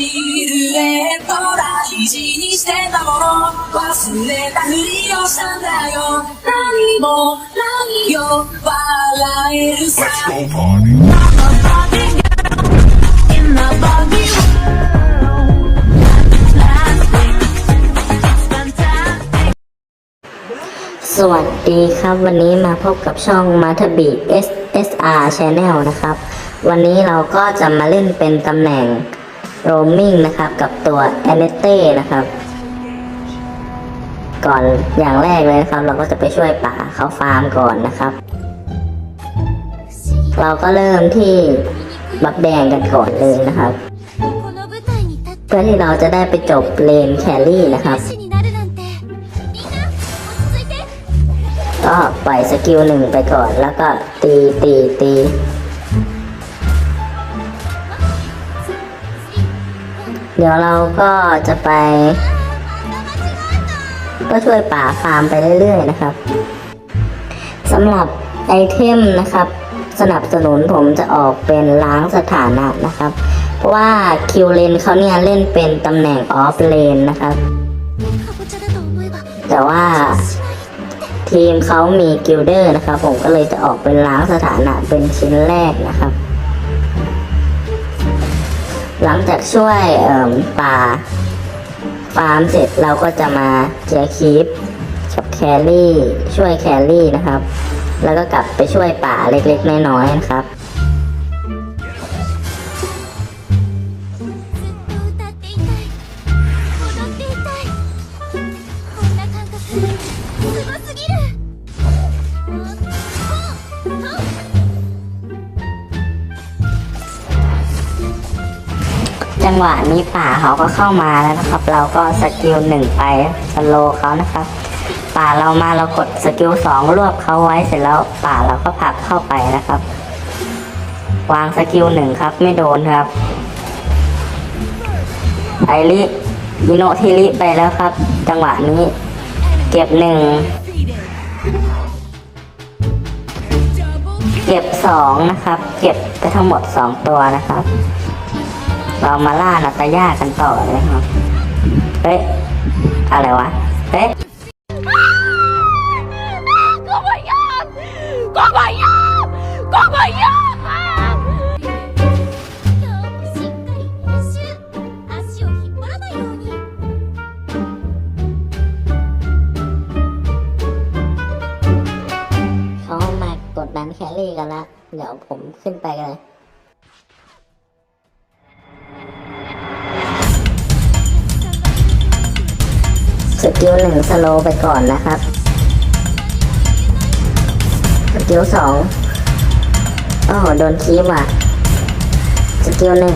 シルエット大事にしてたもの忘れたふりをしたんだよ何もないよ笑えるさ Let's go party. In the buggy world Plastic Fantastic สวัสดีครับ วันนี้มาพบกับช่อง m a t h b e SSR Channel นะครับ วันนี้เราก็จะมาเล่นเป็นตำแหน่ง โรมิงนะครับกับตัวเอเ e t t e นะครับ ก่อนอย่างแรกเลยนะครับ เราก็จะไปช่วยป่าเขาฟาร์มก่อนนะครับ เราก็เริ่มที่บับแดงกันก่อนเลยนะครับ เพื่อที่เราจะได้ไปจบเลนแครี่นะครับก็ปล่อยสกิลหนึ่งไปก่อนแล้วก็ตีตีตี เดี๋ยวเราก็จะไป ก็ช่วยป่าฟาร์มไปเรื่อย ๆ นะครับสำหรับไอเทมนะครับ สนับสนุนผมจะออกเป็นล้างสถานะนะครับ เพราะว่าคิวเลนเขาเนี่ยเล่นเป็นตำแหน่งออฟเลนนะครับ แต่ว่าทีมเขามีกิลเดอร์นะครับ ผมก็เลยจะออกเป็นล้างสถานะเป็นชิ้นแรกนะครับ หลังจากช่วยป่าฟาร์มเสร็จเราก็จะมาเจียคีปกับแครี่ช่วยแครี่นะครับ แล้วก็กลับไปช่วยป่าเล็กๆน้อยๆนะครับ จังหวะนี้ป่าเขาก็เข้ามาแล้วนะครับ เราก็สกิลหนึ่งไปสโลเขานะครับ ป่าเรามาเรากดสกิลสองรวบเขาไว้เสร็จแล้วป่าเราก็ผลักเข้าไปนะครับ วางสกิลหนึ่งครับ ไม่โดนครับไอริยิโนทิริไปแล้วครับ จังหวะนี้ เก็บหนึ่งเก็บสองนะครับ เก็บไปทั้งหมดสองตัวนะครับ เรามาล่านัตยากันต่อเลยครับเฮ้ยอะไรวะเฮ้ยก็ไม่อมก็ไม่อมก็ไม่อมเขามากดดันแคลรี่กันละเดี๋ยวผมขึ้นไปกันเลย สกิลหนึ่งสโลไปก่อนนะครับ สกิลสองโอ้โหโดนคีบว่ะ สกิลหนึ่ง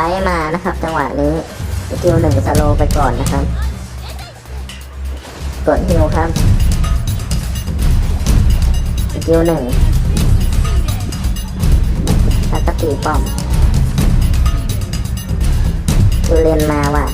ไบมานะครับ จังหวะนี้สกิลหนึ่งสโลไปก่อนนะครับ กดฮิวครับสกิลหนึ่งแล้วก็ตีป้อมดูเลนมาว่ะ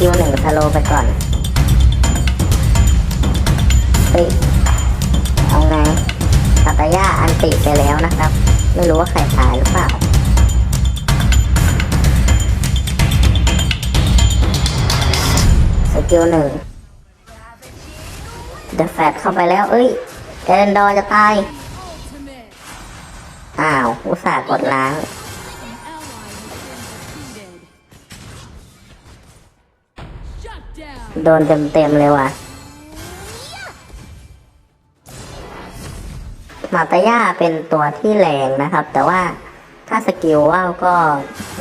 สกิลหนึ่งสโลไปก่อน เฮ้ย เอาไงสัตยาอันติไปแล้วนะครับ ไม่รู้ว่าใครตายหรือเปล่าสกิลหนึ่งเดอะแฟตเข้าไปแล้ว เอ้ย เอเรนดอร์จะตาย อ้าว อุตส่าห์กดล้าง โดนเต็มๆเลยว่ะ มาตาย่าเป็นตัวที่แรงนะครับ แต่ว่า ถ้าสกิลว่าวก็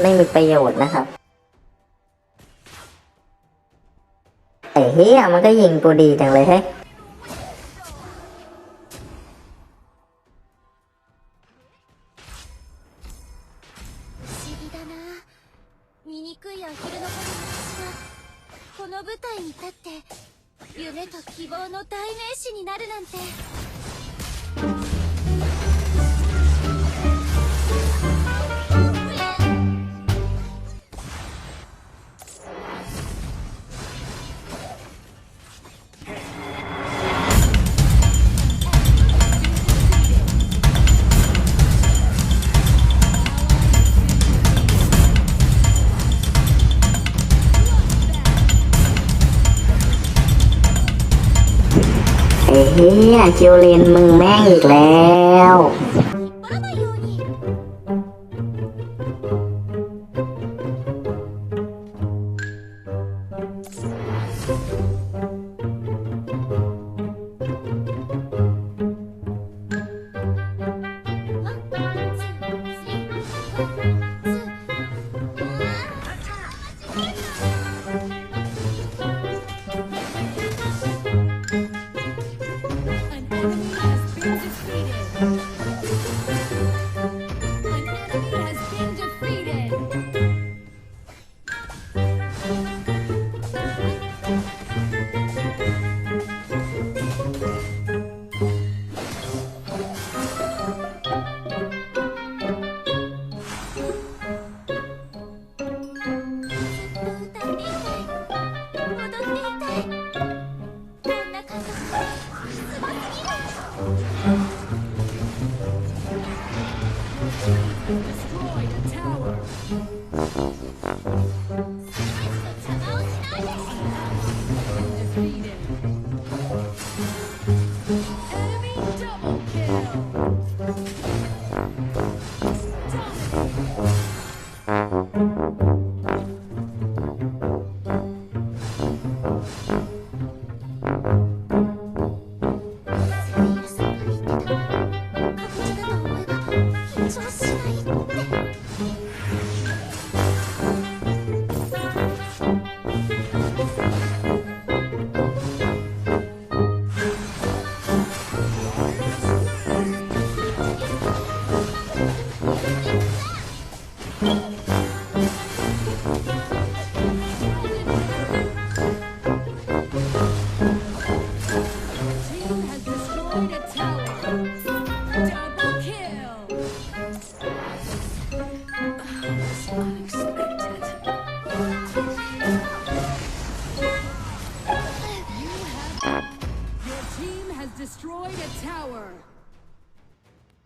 ไม่มีประโยชน์นะครับไอ้เฮียมันก็ยิงกูดีจังเลยเฮ้ย 不思議だな醜いアヒルの子の私が この舞台に立って夢と希望の代名詞になるなんて「 เฮียจิวลินมึงแม่งอีกแล้ว Destroyed a tower.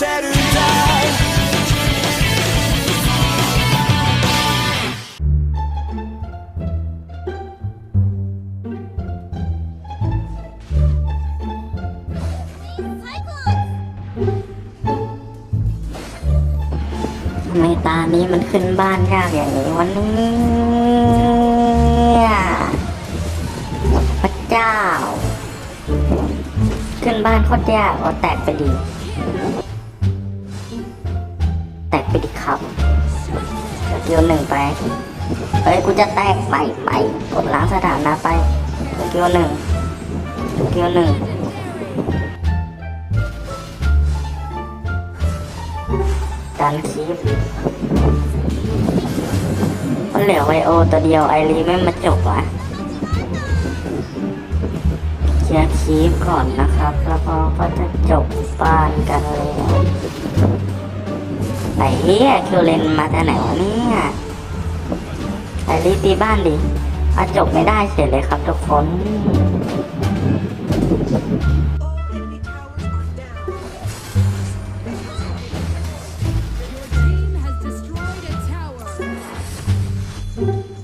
てるんだทำไมตานี้มันขึ้นบ้านยากอย่างนี้วันนี้พระเจ้า ขึ้นบ้านโคตรยากเอาแตกไปดี แตกไปดีครับสกิลหนึ่งไปเฮ้ยกูจะแตกไปไปกดล้างสถานะไปสกิลหนึ่งสกิลหนึ่งดันคีฟมันเหลือไวโอตัวเดียวไอรีไม่มาจบวะเคลียร์คีฟก่อนนะครับ แล้วก็ก็จะจบบ้านกันแล้ว ไอ้เฮียคิวเลนมาทางไหนวะเนี่ยไอ้รีบตีบ้านดิอาจบไม่ได้เฉยเลยครับทุกคนอืม